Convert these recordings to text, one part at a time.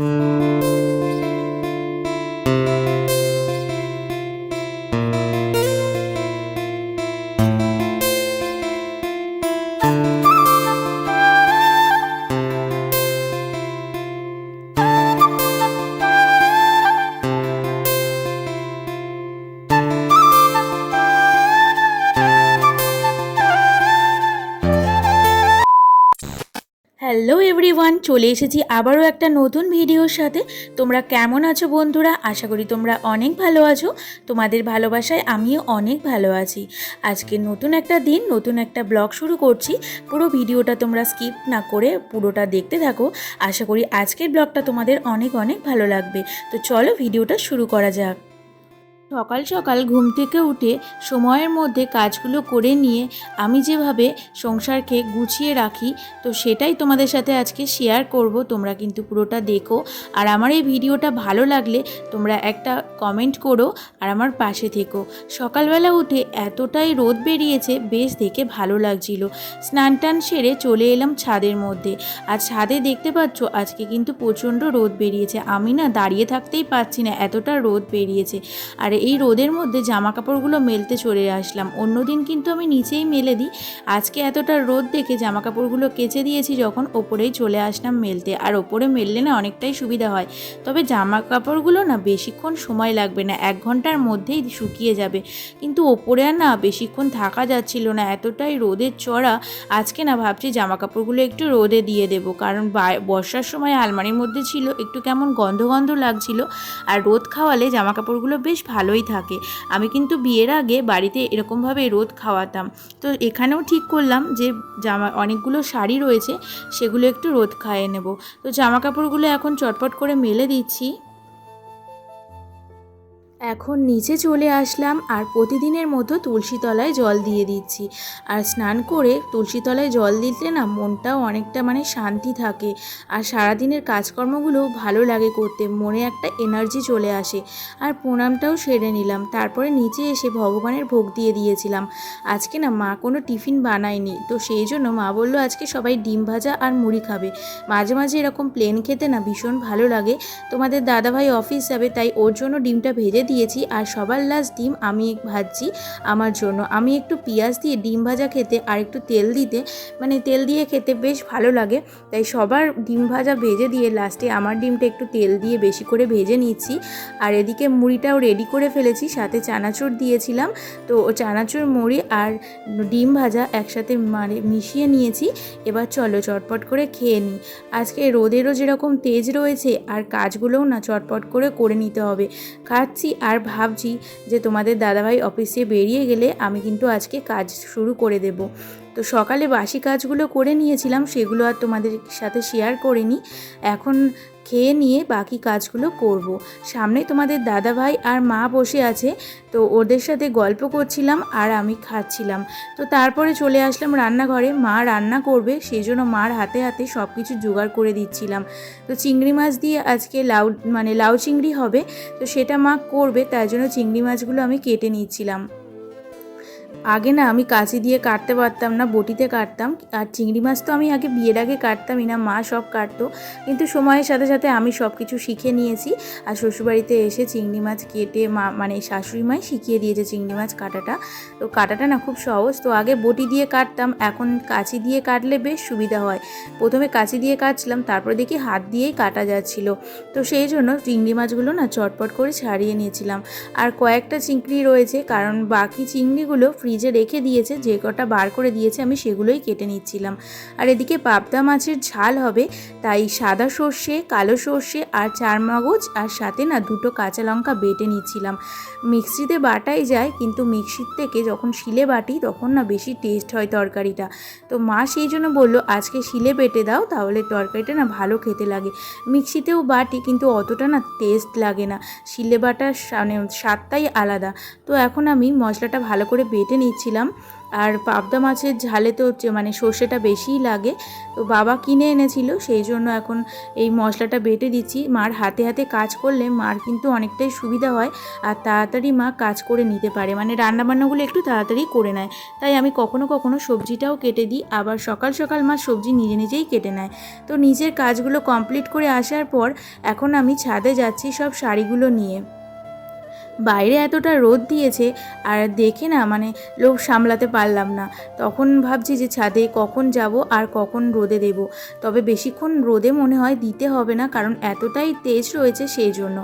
Mm-hmm. Hello everyone চলে এসেছি আবারও একটা নতুন ভিডিওর সাথে। তোমরা কেমন আছো বন্ধুরা? আশা করি তোমরা অনেক ভালো আছো। তোমাদের ভালোবাসায় আমিও অনেক ভালো আছি। আজকে নতুন একটা দিন, নতুন একটা ব্লগ শুরু করছি। পুরো ভিডিওটা তোমরা স্কিপ না করে পুরোটা দেখতে থাকো। আশা করি আজকের ব্লগটা তোমাদের অনেক অনেক ভালো লাগবে। তো চলো ভিডিওটা শুরু করা যাক। সকাল সকাল ঘুম থেকে উঠে সময়ের মধ্যে কাজগুলো করে নিয়ে আমি যেভাবে সংসারকে গুছিয়ে রাখি, তো সেটাই তোমাদের সাথে আজকে শেয়ার করব। তোমরা কিন্তু পুরোটা দেখো। আর আমার এই ভিডিওটা ভালো লাগলে তোমরা একটা কমেন্ট করো আর আমার পাশে থেকো। সকালবেলা উঠে এতটাই রোদ বেরিয়েছে, বেশ দেখে ভালো লাগছিল। স্নান টান সেরে চলে এলাম ছাদের মধ্যে। আর ছাদে দেখতে পাচ্ছ আজকে কিন্তু প্রচণ্ড রোদ বেরিয়েছে। আমি না দাঁড়িয়ে থাকতেই পারছি না, এতটা রোদ বেরিয়েছে। আর এই রোদের মধ্যে জামা কাপড়গুলো মেলতে চলে আসলাম। অন্যদিন কিন্তু আমি নিচেই মেলে দিই। আজকে এতটা রোদ দেখে জামা কাপড়গুলো কেচে দিয়েছি যখন ওপরেই চলে আসলাম মেলতে। আর ওপরে মেললে না অনেকটাই সুবিধা হয়। তবে জামা কাপড়গুলো না বেশিক্ষণ সময় লাগবে না, এক ঘণ্টার মধ্যেই শুকিয়ে যাবে। কিন্তু ওপরে আর না বেশিক্ষণ থাকা যাচ্ছিল না, এতটাই রোদের চড়া। আজকে না ভাবছি জামা কাপড়গুলো একটু রোদে দিয়ে দেবো। কারণ বর্ষার সময় আলমারির মধ্যে ছিল, একটু কেমন গন্ধ গন্ধ লাগছিল। আর রোদ খাওয়ালে জামা কাপড়গুলো বেশ ভালোই থাকে। আমি কিন্তু বিয়ের আগে বাড়িতে এরকমভাবে রোদ খাওয়াতাম। তো এখানেও ঠিক করলাম যে, জামা, অনেকগুলো শাড়ি রয়েছে, সেগুলো একটু রোদ খাইয়ে নেব। তো জামা কাপড়গুলো এখন চটপট করে মেলে দিচ্ছি। এখন নিচে চলে আসলাম আর প্রতিদিনের মতো তুলসী তলায় জল দিয়ে দিচ্ছি। আর স্নান করে তুলসী তলায় জল দিলে না মনটাও অনেকটা মানে শান্তি থাকে। আর সারাদিনের কাজকর্মগুলো ভালো লাগে করতে, মনে একটা এনার্জি চলে আসে। আর প্রণামটাও সেরে নিলাম। তারপরে নিচে এসে ভগবানের ভোগ দিয়ে দিয়েছিলাম। আজকে না মা কোনো টিফিন বানায়নি। তো সেই জন্য মা বলল, আজকে সবাই ডিম ভাজা আর মুড়ি খাবে। মাঝে মাঝে এরকম প্লেন খেতে না ভীষণ ভালো লাগে। তোমাদের দাদাভাই অফিস যাবে, তাই ওর জন্য ডিমটা ভেজে দিয়েছি আর সবার লাস্ট ডিম আমি ভাজছি আমার জন্য। আমি একটু পেঁয়াজ দিয়ে ডিম ভাজা খেতে আর একটু তেল দিতে মানে তেল দিয়ে খেতে বেশ ভালো লাগে। তাই সবার ডিম ভাজা ভেজে দিয়ে লাস্টে আমার ডিমটা একটু তেল দিয়ে বেশি করে ভেজে নিচ্ছি। আর এদিকে মুড়িটাও রেডি করে ফেলেছি, সাথে চানাচুর দিয়েছিলাম। তো ও চানাচুর, মুড়ি আর ডিম ভাজা একসাথে মানে মিশিয়ে নিয়েছি। এবার চলো চটপট করে খেয়ে নিই। আজকে রোদেরও যেরকম তেজ রয়েছে আর কাজগুলোও না চটপট করে করে নিতে হবে। খাচ্ছি আর ভাবছি যে তোমাদের দাদাভাই অফিসে বেরিয়ে গেলে আমি কিন্তু আজকে কাজ শুরু করে দেব। তো সকালে বাসি কাজগুলো করে নিয়েছিলাম, সেগুলো আর তোমাদের সাথে শেয়ার করিনি। এখন খেয়ে নিয়ে বাকি কাজগুলো করব। সামনে তোমাদের দাদাভাই আর মা বসে আছে, তো ওদের সাথে গল্প করছিলাম আর আমি খাচ্ছিলাম। তো তারপরে চলে আসলাম রান্নাঘরে, মা রান্না করবে সেই জন্য মার হাতে হাতে সব কিছু জোগাড় করে দিচ্ছিলাম। তো চিংড়ি মাছ দিয়ে আজকে লাউ মানে লাউ চিংড়ি হবে, তো সেটা মা করবে তাই জন্য চিংড়ি মাছগুলো আমি কেটে নিচ্ছিলাম। আগে না আমি কাঁচি দিয়ে কাটতে পারতাম না, বটিতে কাটতাম। আর চিংড়ি মাছ তো আমি আগে বিয়ের আগে কাটতামই না, মা সব কাটতো। কিন্তু সময়ের সাথে সাথে আমি সব কিছু শিখে নিয়েছি। আর শ্বশুরবাড়িতে এসে চিংড়ি মাছ কেটে মা মানে শাশুড়ি মাই শিখিয়ে দিয়েছে চিংড়ি মাছ কাটাটা। তো কাটাটা না খুব সহজ। তো আগে বটি দিয়ে কাটতাম, এখন কাঁচি দিয়ে কাটলে বেশ সুবিধা হয়। প্রথমে কাঁচি দিয়ে কাটছিলাম, তারপরে দেখি হাত দিয়েই কাটা যাচ্ছিল। তো সেই জন্য চিংড়ি মাছগুলো না চটপট করে ছাড়িয়ে নিয়েছিলাম। আর কয়েকটা চিংড়ি রয়েছে, কারণ বাকি চিংড়িগুলো ফ্রিজে রেখে দিয়েছে, যে কটা বার করে দিয়েছে, আমি সেগুলোই কেটে নিচ্ছিলাম। আর এদিকে পাবদা মাছের ঝাল হবে, তাই সাদা সর্ষে, কালো সর্ষে আর চার মগজ আর সাথে না দুটো কাঁচা লঙ্কা বেটে নিচ্ছিলাম। মিক্সিতে বাটাই যায়, কিন্তু মিক্সির থেকে যখন শিলে বাটি, তখন না বেশি টেস্ট হয় তরকারিটা। তো মা সেই জন্য বলল, আজকে শিলে বেটে দাও, তাহলে তরকারিটা না ভালো খেতে লাগে। মিক্সিতেও বাটি, কিন্তু অতটা না টেস্ট লাগে না। শিলে বাটার মানে স্বাদটাই আলাদা। তো এখন আমি মশলাটা ভালো করে বেটে নিচ্ছিলাম। আর পাবদা মাছের ঝালে তো মানে সর্ষেটা বেশিই লাগে। তো বাবা কিনে এনেছিল, সেই জন্য এখন এই মশলাটা বেটে দিচ্ছি। মার হাতে হাতে কাজ করলে মার কিন্তু অনেকটাই সুবিধা হয় আর তাড়াতাড়ি মা কাজ করে নিতে পারে। মানে রান্নাবান্নাগুলো একটু তাড়াতাড়ি করে নেয়। তাই আমি কখনো কখনো সবজিটাও কেটে দিই, আবার সকাল সকাল মা সবজি নিজে নিজেই কেটে নেয়। তো নিজের কাজগুলো কমপ্লিট করে আসার পর এখন আমি ছাদে যাচ্ছি সব শাড়িগুলো নিয়ে। বাইরে এতটা রোদ দিয়েছে আর দেখে না মানে লোক সামলাতে পারলাম না। তখন ভাবছি যে ছাদে কখন যাব আর কখন রোদে দেব। তবে বেশিক্ষণ রোদে মনে হয় দিতে হবে না কারণ এতটাই তেজ রয়েছে সেই জন্য।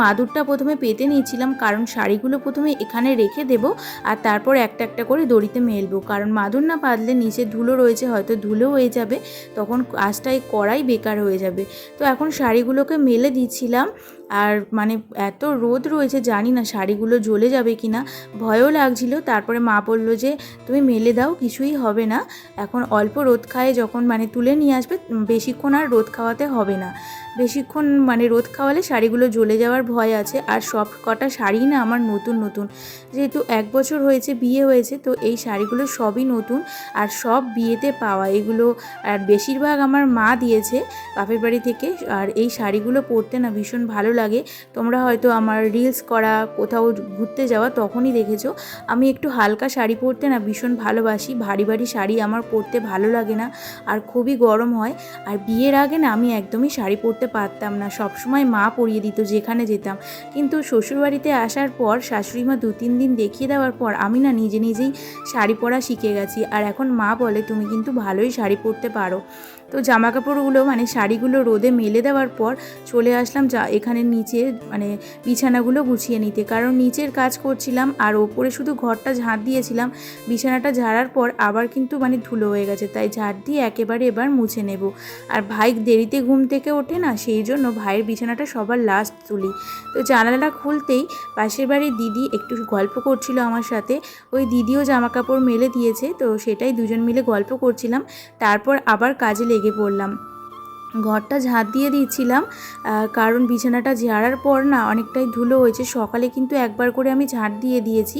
মাদুরটা প্রথমে পেতে নিয়েছিলাম কারণ শাড়িগুলো প্রথমে এখানে রেখে দেব আর তারপর একটা একটা করে দড়িতে মেলবো। কারণ মাদুর না পাতলে নিচে ধুলো রয়েছে, হয়তো ধুলো হয়ে যাবে। তখন কাজটাই করাই বেকার হয়ে যাবে। তো এখন শাড়িগুলোকে মেলে দিচ্ছিলাম আর মানে এত রোদ রয়েছে, জানি না শাড়িগুলো জ্বলে যাবে কি না ভয়ও লাগছিল, তারপরে মা বলল যে, তুমি মেলে দাও, কিছুই হবে না। এখন অল্প রোদ খায় যখন মানে তুলে নিয়ে আসবে বেশিক্ষণ আর রোদ খাওয়াতে হবে না। বেশিক্ষণ মানে রোদ খাওয়ালে শাড়িগুলো জ্বলে যাওয়ার ভয় আছে। আর সব কটা শাড়ি না আমার নতুন নতুন। যেহেতু এক বছর হয়েছে, বিয়ে হয়েছে, তো এই শাড়িগুলো সবই নতুন। আর সব বিয়েতে পাওয়া। এগুলো আর বেশিরভাগ আমার মা দিয়েছে বাপের বাড়ি থেকে। আর এই শাড়িগুলো পরতে না ভীষণ ভালো লাগে। তোমরা হয়তো আমার রিলস করা, কোথাও ঘুরতে যাওয়া তখনই দেখেছ। আমি একটু হালকা শাড়ি পরতে না ভীষণ ভালোবাসি। ভারী ভারী শাড়ি আমার পরতে ভালো লাগে না। আর খুবই গরম হয়। আর বিয়ের আগে না আমি একদমই শাড়ি পরতে পারতাম না। সবসময় মা পরিয়ে দিত যেখানে যেতাম। কিন্তু শ্বশুরবাড়িতে আসার পর শাশুড়ি মা দু, তিন দিন দেখিয়ে দেওয়ার পর আমি না নিজে নিজেই শাড়ি পরা শিখে গেছি। আর এখন মা বলে, তুমি কিন্তু ভালোই শাড়ি পরতে পারো। তো জামা কাপড়গুলো মানে শাড়িগুলো রোদে মেলে দেওয়ার পর চলে আসলাম যা এখানে নিচে মানে বিছানাগুলো গুছিয়ে নিতে। কারণ নিচের কাজ করছিলাম আর ওপরে শুধু ঘরটা ঝাঁট দিয়েছিলাম। বিছানাটা ঝাড়ার পর আবার কিন্তু মানে ধুলো হয়ে গেছে, তাই ঝাড় দিয়ে একেবারে এবার মুছে নেব। আর ভাই দেরিতে ঘুম থেকে ওঠে না, সেই জন্য ভাইয়ের বিছানাটা সবার লাস্ট তুলি। তো জানালাটা খুলতেই পাশের বাড়ির দিদি একটু গল্প করছিল আমার সাথে। ওই দিদিও জামা কাপড় মেলে দিয়েছে, তো সেটাই দুজন মিলে গল্প করছিলাম। তারপর আবার কাজে লেগে পড়লাম। ঘরটা ঝাঁট দিয়ে দিয়েছিলাম কারণ বিছানাটা ঝাড়ার পর না অনেকটাই ধুলো হয়েছে। সকালে কিন্তু একবার করে আমি ঝাঁট দিয়ে দিয়েছি।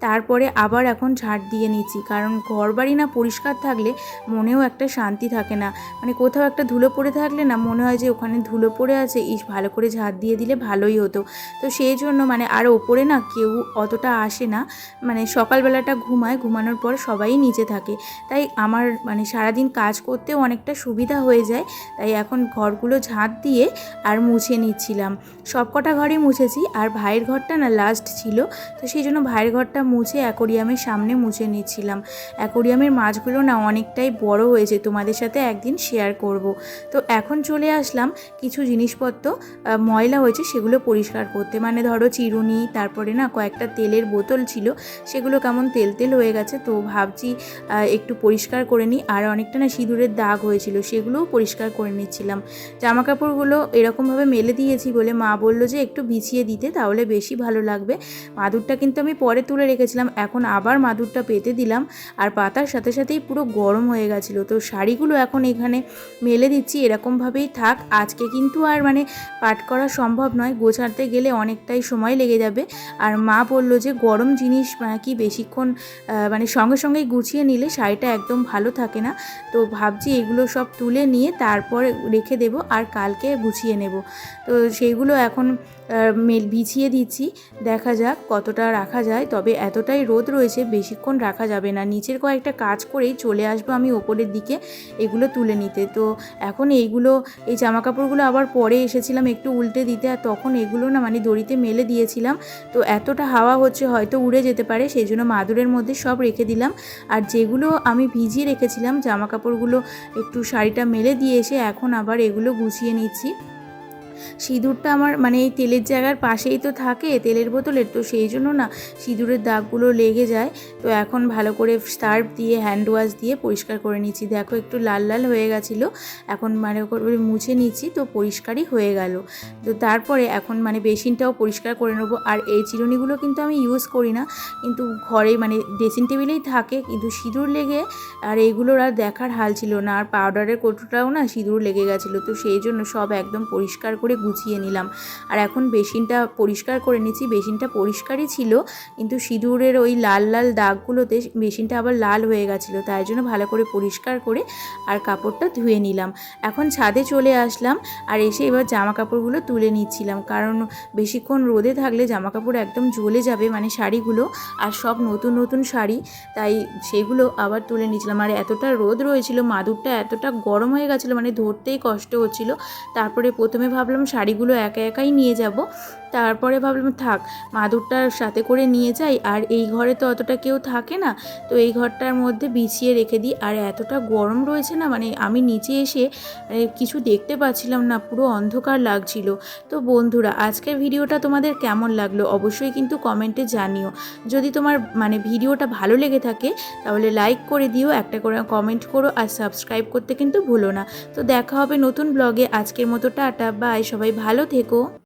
তারপরে আবার এখন ঝাঁট দিয়ে নিচ্ছি। কারণ ঘর বাড়ি না পরিষ্কার থাকলে মনেও একটা শান্তি থাকে না। মানে কোথাও একটা ধুলো পড়ে থাকলে না মনে হয় যে ওখানে ধুলো পড়ে আছে, ইস ভালো করে ঝাঁট দিয়ে দিলে ভালোই হতো। তো সেই জন্য মানে আর ওপরে না কেউ অতটা আসে না। মানে সকালবেলাটা ঘুমায়, ঘুমানোর পর সবাই নিচে থাকে। তাই আমার মানে সারাদিন কাজ করতেও অনেকটা সুবিধা হয়ে যায়। তাই এখন ঘরগুলো ঝাঁট দিয়ে আর মুছে নিচ্ছিলাম। সব কটা ঘরই মুছেছি। আর ভাইয়ের ঘরটা না লাস্ট ছিল। তো সেই জন্য ভাইয়ের ঘরটা মুছে অ্যাকোরিয়ামের সামনে মুছে নিচ্ছিলাম। অ্যাকোরিয়ামের মাছগুলো না অনেকটাই বড় হয়েছে, তোমাদের সাথে একদিন শেয়ার করব। তো এখন চলে আসলাম কিছু জিনিসপত্র ময়লা হয়েছে সেগুলো পরিষ্কার করতে। মানে ধরো চিরুনি, তারপরে না কয়েকটা তেলের বোতল ছিল, সেগুলো কেমন তেল তেল হয়ে গেছে, তো ভাবছি একটু পরিষ্কার করে নিই। আর অনেকটা না সিঁদুরের দাগ হয়েছিল, সেগুলোও পরিষ্কার করে নিচ্ছিলাম। জামা কাপড়গুলো এরকমভাবে মেলে দিয়েছি বলে মা বলল যে একটু বিছিয়ে দিতে, তাহলে বেশি ভালো লাগবে। মাদুরটা কিন্তু আমি পরে তুলে রেখেছিলাম এখন আবার মাদুরটা পেতে দিলাম আর পাতার সাথে সাথেই পুরো গরম হয়ে গেছিল। তো শাড়িগুলো এখন এখানে মেলে দিচ্ছি, এরকমভাবেই থাক। আজকে কিন্তু আর মানে পাট করা সম্ভব নয়, গোছাতে গেলে অনেকটাই সময় লেগে যাবে। আর মা বলল যে গরম জিনিস কি বেশিক্ষণ মানে সঙ্গে সঙ্গেই গুছিয়ে নিলে শাড়িটা একদম ভালো থাকে না। তো ভাবছি এগুলো সব তুলে নিয়ে তারপর রেখে দেব আর কালকে গুছিয়ে নেব। তো সেইগুলো এখন মেল বিছিয়ে দিচ্ছি। দেখা যাক কতটা রাখা যায়। তবে এতটাই রোদ রয়েছে, বেশিক্ষণ রাখা যাবে না। নিচের কয়েকটা কাজ করেই চলে আসব আমি ওপরের দিকে, এগুলো তুলে নিতে। তো এখন এইগুলো, এই জামা কাপড়গুলো আবার পরে এসেছিলাম একটু উল্টে দিতে, আর তখন এগুলো না মানে দড়িতে মেলে দিয়েছিলাম। তো এতটা হাওয়া হচ্ছে হয়তো উড়ে যেতে পারে সেই জন্য মাদুরের মধ্যে সব রেখে দিলাম। আর যেগুলো আমি ভিজিয়ে রেখেছিলাম জামা কাপড়গুলো একটু শাড়িটা মেলে দিয়ে এসে এখন আবার এগুলো গুছিয়ে নিচ্ছি। সিঁদুরটা আমার মানে এই তেলের জায়গার পাশেই তো থাকে, তেলের বোতলের, তো সেই জন্য না সিঁদুরের দাগগুলো লেগে যায়। তো এখন ভালো করে সার্ফ দিয়ে, হ্যান্ড ওয়াশ দিয়ে পরিষ্কার করে নিচ্ছি। দেখো একটু লাল লাল হয়ে গেছিল, এখন মানে করে মুছে নিচ্ছি, তো পরিষ্কারই হয়ে গেল। তো তারপরে এখন মানে বেসিনটাও পরিষ্কার করে নেব। আর এই চিরুনিগুলো কিন্তু আমি ইউজ করি না, কিন্তু ঘরে মানে ড্রেসিং টেবিলেই থাকে, কিন্তু সিঁদুর লেগে আর এইগুলোর আর দেখার হাল ছিল না। আর পাউডারের কৌটোটাও না সিঁদুর লেগে গেছিল, তো সেই জন্য সব একদম পরিষ্কার করে করে গুছিয়ে নিলাম। আর এখন বেসিনটা পরিষ্কার করে নিচ্ছি। বেসিনটা পরিষ্কারই ছিল, কিন্তু সিঁদুরের ওই লাল লাল দাগগুলোতে বেসিনটা আবার লাল হয়ে গেছিল, তাই জন্য ভালো করে পরিষ্কার করে আর কাপড়টা ধুয়ে নিলাম। এখন ছাদে চলে আসলাম আর এসে এবার জামা কাপড়গুলো তুলে নিচ্ছিলাম, কারণ বেশিক্ষণ রোদে থাকলে জামা কাপড় একদম জ্বলে যাবে মানে শাড়িগুলো আর সব নতুন নতুন শাড়ি, তাই সেগুলো আবার তুলে নিয়েছিলাম আর এতটা রোদ রয়েছিল, মাদুরটা এতটা গরম হয়ে গেছিল মানে ধরতেই কষ্ট হচ্ছিল। তারপরে প্রথমে ভাবলাম শাড়িগুলো একা একাই নিয়ে যাব। তারপরে ভাবলাম, থাক মাদুরটার সাথে করে নিয়ে যাই, আর এই ঘরে তো অতটা কেউ থাকে না। তো এই ঘরটার মধ্যে বিছিয়ে রেখে দিই। আর এতটা গরম রয়েছে না মানে আমি নিচে এসে কিছু দেখতে পাচ্ছিলাম না, পুরো অন্ধকার লাগছিল। তো বন্ধুরা, আজকের ভিডিওটা তোমাদের কেমন লাগল অবশ্যই কিন্তু কমেন্টে জানিও। যদি তোমার মানে ভিডিওটা ভালো লেগে থাকে, তাহলে লাইক করে দিও, একটা করে কমেন্ট করো, আর সাবস্ক্রাইব করতে কিন্তু ভুলো না। তো দেখা হবে নতুন ব্লগে। আজকের মতো টাটা, বাই, সবাই ভালো থেকো।